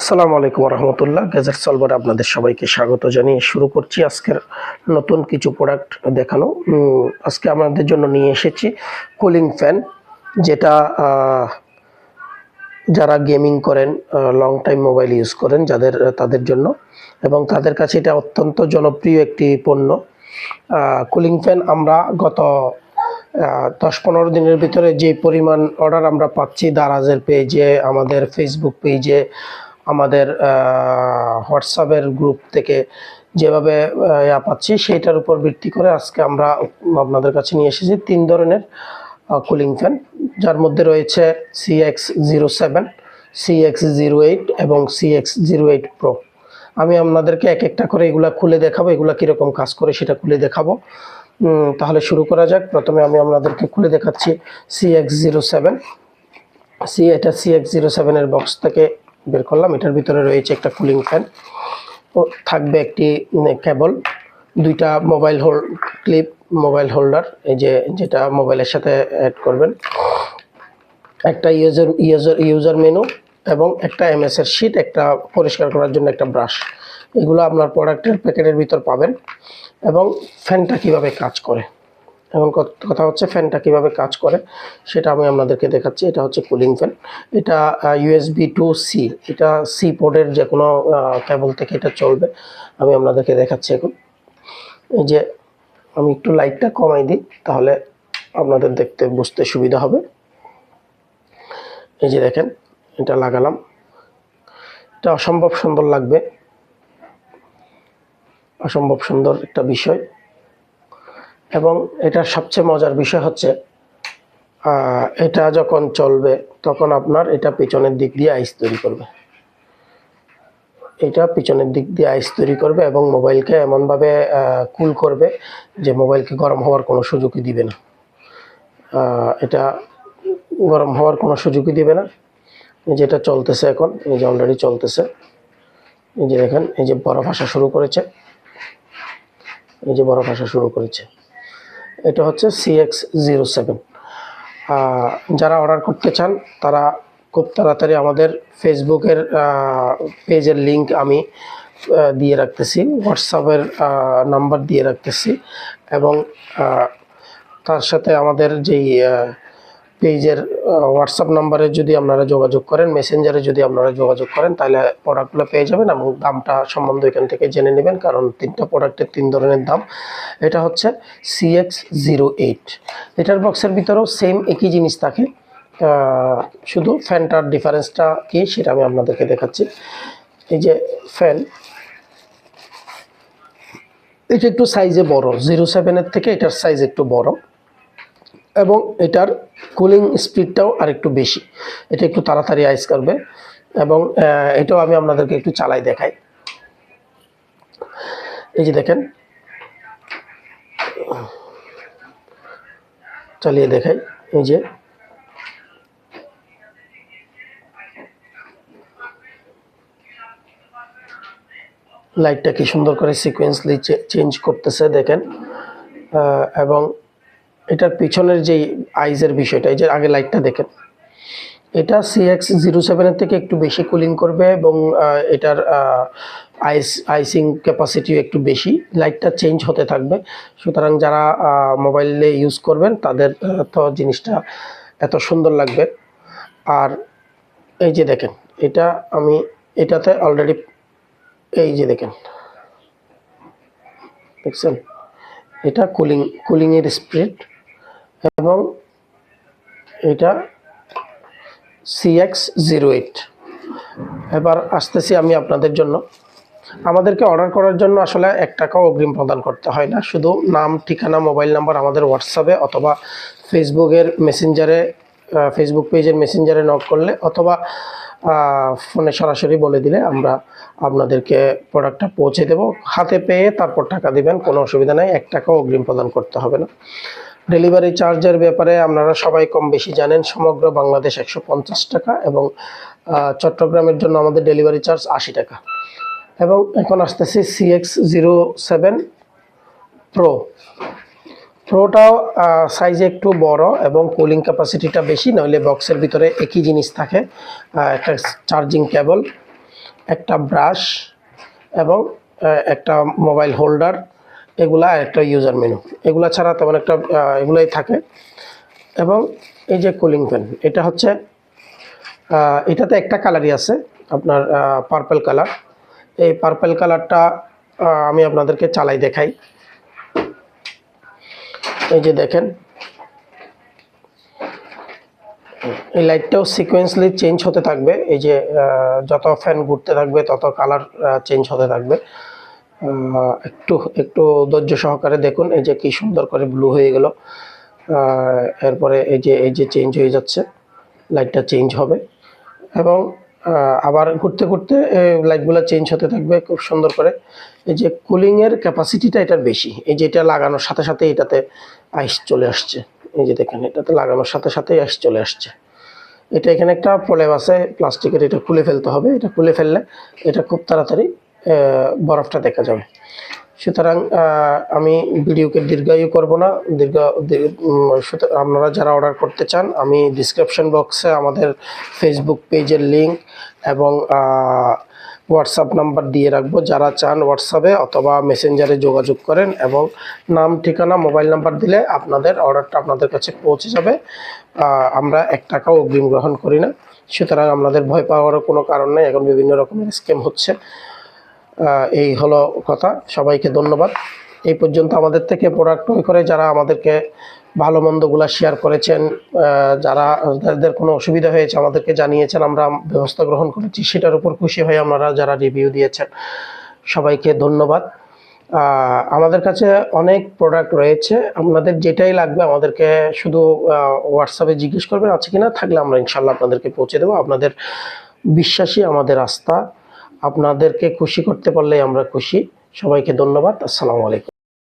আসসালামু আলাইকুম রহমতুল্লাহ gazette solver আপনাদের সবাইকে স্বাগত জানিয়ে শুরু করছি আজকের নতুন কিছু প্রোডাক্ট দেখানো। আজকে আমাদের জন্য নিয়ে এসেছি কুলিং ফ্যান যেটা যারা গেমিং করেন লং টাইম মোবাইল ইউজ করেন, যাদের, তাদের জন্য। এবং তাদের কাছে এটা অত্যন্ত জনপ্রিয় একটি পণ্য। কুলিং ফ্যান আমরা গত দশ পনেরো দিনের ভিতরে যে পরিমাণ অর্ডার আমরা পাচ্ছি, দারাজের পেজে আমাদের ফেসবুক পেজে আমাদের হোয়াটসঅ্যাপের গ্রুপ থেকে যেভাবে পাচ্ছি সেইটার উপর ভিত্তি করে আজকে আমরা আপনাদের কাছে নিয়ে এসেছি তিন ধরনের কুলিং ফ্যান যার মধ্যে রয়েছে CX zero seven CX zero eight এবং সিএক্স জিরো এইট প্রো আমি আপনাদেরকে এক একটা করে এগুলা খুলে দেখাবো, এগুলা কীরকম কাজ করে সেটা খুলে দেখাবো। তাহলে শুরু করা যাক। প্রথমে আমি আপনাদেরকে খুলে দেখাচ্ছি সিএক্স জিরো সেভেন সি, এটা সিএক্স জিরো সেভেনের বক্স থেকে বের করলাম। এটার ভিতরে রয়েছে একটা কুলিং ফ্যান ও থাকবে একটি কেবল দুইটা mobile hole clip mobile holder এই যে যেটা মোবাইলের সাথে অ্যাড করবেন। একটা ইউজার ইউজার ইউজার মেনু এবং একটা এমএস এর শিট একটা পরিষ্কার করার জন্য একটা ব্রাশ এগুলো আপনার প্রোডাক্টের প্যাকেটের ভিতর পাবেন এবং ফ্যানটা কীভাবে কাজ করে। এবং কথা হচ্ছে ফ্যানটা কীভাবে কাজ করে সেটা আমি আপনাদেরকে দেখাচ্ছি। এটা হচ্ছে কুলিং ফ্যান। এটা ইউএসবি টু সি এটা সি পোর্টের যে কোনো কেবল থেকে এটা চলবে। আমি আপনাদেরকে দেখাচ্ছি এখন। এই যে আমি একটু লাইটটা কমাই দিই, তাহলে আপনাদের দেখতে, বুঝতে সুবিধা হবে। এই যে দেখেন, এটা লাগালাম। এটা অসম্ভব সুন্দর লাগবে। অসম্ভব সুন্দর একটা বিষয়। এবং এটার সবচেয়ে মজার বিষয় হচ্ছে এটা যখন চলবে, তখন আপনার এটা পিছনের দিক দিয়ে আইস তৈরি করবে। এটা পিছনের দিক দিয়ে আইস তৈরি করবে এবং মোবাইলকে এমনভাবে কুল করবে যে মোবাইলকে গরম হওয়ার কোনো সুযোগই দিবে না। এটা গরম হওয়ার কোনো সুযোগই দিবে না। এই যে এটা চলতেছে এখন, এই যে অলরেডি চলতেছে। এই যে দেখেন, এই যে বরফ আসা শুরু করেছে। এই যে বরফ আসা শুরু করেছে। এটা হচ্ছে সিএক্স জিরো সেভেন যারা অর্ডার করতে চান, তারা খুব তাড়াতাড়ি আমাদের ফেসবুকের পেজের লিংক আমি দিয়ে রাখতেছি হোয়াটসঅ্যাপের নাম্বার দিয়ে রাখতেছি এবং তার সাথে আমাদের যেই পেজের হোয়াটসঅ্যাপ নাম্বারে যদি আপনারা যোগাযোগ করেন মেসেঞ্জারে যদি আপনারা যোগাযোগ করেন, তাহলে প্রোডাক্টগুলো পেয়ে যাবেন এবং দামটা সম্বন্ধে এখান থেকে জেনে নেবেন, কারণ তিনটা প্রোডাক্টের তিন ধরনের দাম। এটা হচ্ছে সিএক্স জিরো এইট এটার বক্সের ভিতরেও সেম একই জিনিস থাকে। শুধু ফ্যানটার ডিফারেন্সটা কি, সেটা আমি আপনাদেরকে দেখাচ্ছি। এই যে ফ্যান এটা একটু সাইজে বড়। জিরো সেভেনের থেকে এটার সাইজ একটু বড়। এবং এটার কুলিং স্পিডটাও আর একটু বেশি। এটা একটু তাড়াতাড়ি আইস করবে এবং এটাও আমি আপনাদেরকে একটু চালাই দেখাই। এই যে দেখেন, চালিয়ে দেখাই। এই যে লাইটটা কি সুন্দর করে সিকোয়েন্সলি চেঞ্জ করতেছে, দেখেন। এবং এটার পিছনের যে আইজের বিষয়টা, এই যে আগে লাইটটা দেখেন, এটা সিএক্স জিরো সেভেনের থেকে একটু বেশি কুলিং করবে এবং এটার আইস আইসিং ক্যাপাসিটিও একটু বেশি। লাইটটা চেঞ্জ হতে থাকবে। সুতরাং যারা মোবাইলে ইউজ করবেন, তাদের তো জিনিসটা এত সুন্দর লাগবে। আর এই যে দেখেন, এটা আমি, এটাতে অলরেডি এই যে দেখেন, দেখছেন? এটা কুলিং কুলিংয়ের স্পিড এবং এটা সিএক্স জিরো এইট এবার আসতেছি আমি আপনাদের জন্য। আমাদেরকে অর্ডার করার জন্য আসলে এক টাকাও অগ্রিম প্রদান করতে হয় না। শুধু নাম, ঠিকানা মোবাইল নাম্বার আমাদের হোয়াটসঅ্যাপে অথবা ফেসবুকের মেসেঞ্জারে ফেসবুক পেজের মেসেঞ্জারে নক করলে অথবা ফোনে সরাসরি বলে দিলে আমরা আপনাদেরকে প্রোডাক্টটা পৌঁছে দেব। হাতে পেয়ে তারপর টাকা দিবেন, কোনো অসুবিধা নেই। এক টাকাও অগ্রিম প্রদান করতে হবে না। ডেলিভারি চার্জের ব্যাপারে আপনারা সবাই কম বেশি জানেন, সমগ্র বাংলাদেশ একশো পঞ্চাশ টাকা এবং চট্টগ্রামের জন্য আমাদের ডেলিভারি চার্জ আশি টাকা। এবং এখন আসতেছি সিএক্স জিরো সেভেন প্রো প্রোটাও সাইজে একটু বড় এবং কুলিং ক্যাপাসিটিটা বেশি, নইলে বক্সের ভিতরে একই জিনিস থাকে একটা চার্জিং কেবল একটা ব্রাশ এবং একটা মোবাইল হোল্ডার এগুলা একটা ইউজার মেনু এগুলা ছাড়া তেমন একটা এগুলাই থাকে। এবং এই যে কুলিং ফ্যান এটা হচ্ছে এটাতে একটা কালারই আছে, আপনার পার্পল কালার এই পার্পেল কালারটা আমি আপনাদেরকে চালাই দেখাই। এই যে দেখেন। এই লাইটটাও সিকোয়েন্সলি চেঞ্জ হতে থাকবে। এই যে যত ফ্যান ঘুরতে থাকবে, তত কালার চেঞ্জ হতে থাকবে। একটু একটু ধৈর্য সহকারে দেখুন, এই যে কি সুন্দর করে ব্লু হয়ে গেল। এরপরে এই যে এই যে চেঞ্জ হয়ে যাচ্ছে লাইটটা চেঞ্জ হবে। এবং আবার ঘুরতে ঘুরতে লাইটগুলো চেঞ্জ হতে থাকবে খুব সুন্দর করে। এই যে কুলিংয়ের ক্যাপাসিটিটা এটার বেশি। এই যে এটা লাগানোর সাথে সাথে এটাতে আইস চলে আসছে। এই যে দেখেন, এটাতে লাগানোর সাথে, সাথেই আইস চলে আসছে। এটা এখানে একটা প্রলেপ আছে প্লাস্টিকের এটা খুলে ফেলতে হবে। এটা খুলে ফেললে এটা খুব তাড়াতাড়ি বরফটা দেখা যাবে। সুতরাং আমি ভিডিওকে দীর্ঘায়ু করব না। দীর্ঘ আপনারা যারা অর্ডার করতে চান, আমি ডিসক্রিপশন বক্সে আমাদের ফেসবুক পেজের লিঙ্ক এবং হোয়াটসঅ্যাপ নাম্বার দিয়ে রাখব। যারা চান হোয়াটসঅ্যাপে অথবা মেসেঞ্জারে যোগাযোগ করেন এবং নাম, ঠিকানা মোবাইল নাম্বার দিলে আপনাদের অর্ডারটা আপনাদের কাছে পৌঁছে যাবে। আমরা এক টাকাও অগ্রিম গ্রহণ করি না। সুতরাং আপনাদের ভয় পাওয়ারও কোনো কারণ নেই। এখন বিভিন্ন রকমের স্ক্যাম হচ্ছে। এই হলো কথা। সবাইকে ধন্যবাদ। এই পর্যন্ত আমাদের থেকে প্রোডাক্ট ক্রয় করে যারা আমাদেরকে ভালো মন্দগুলো শেয়ার করেছেন যারা যাদের কোনো অসুবিধা হয়েছে আমাদেরকে জানিয়েছেন, আমরা ব্যবস্থা গ্রহণ করেছি, সেটার উপর খুশি হয়ে আপনারা যারা রিভিউ দিয়েছেন, সবাইকে ধন্যবাদ। আমাদের কাছে অনেক প্রোডাক্ট রয়েছে। আপনাদের যেটাই লাগবে আমাদেরকে শুধু হোয়াটসঅ্যাপে জিজ্ঞেস করবেন, আছে কিনা থাকলে আমরা ইনশাল্লাহ আপনাদেরকে পৌঁছে দেবো। আপনাদের বিশ্বাসী আমাদের আস্থা। আপনাদেরকে খুশি করতে পারলে আমরা খুশি। সবাইকে ধন্যবাদ। আসসালামু আলাইকুম।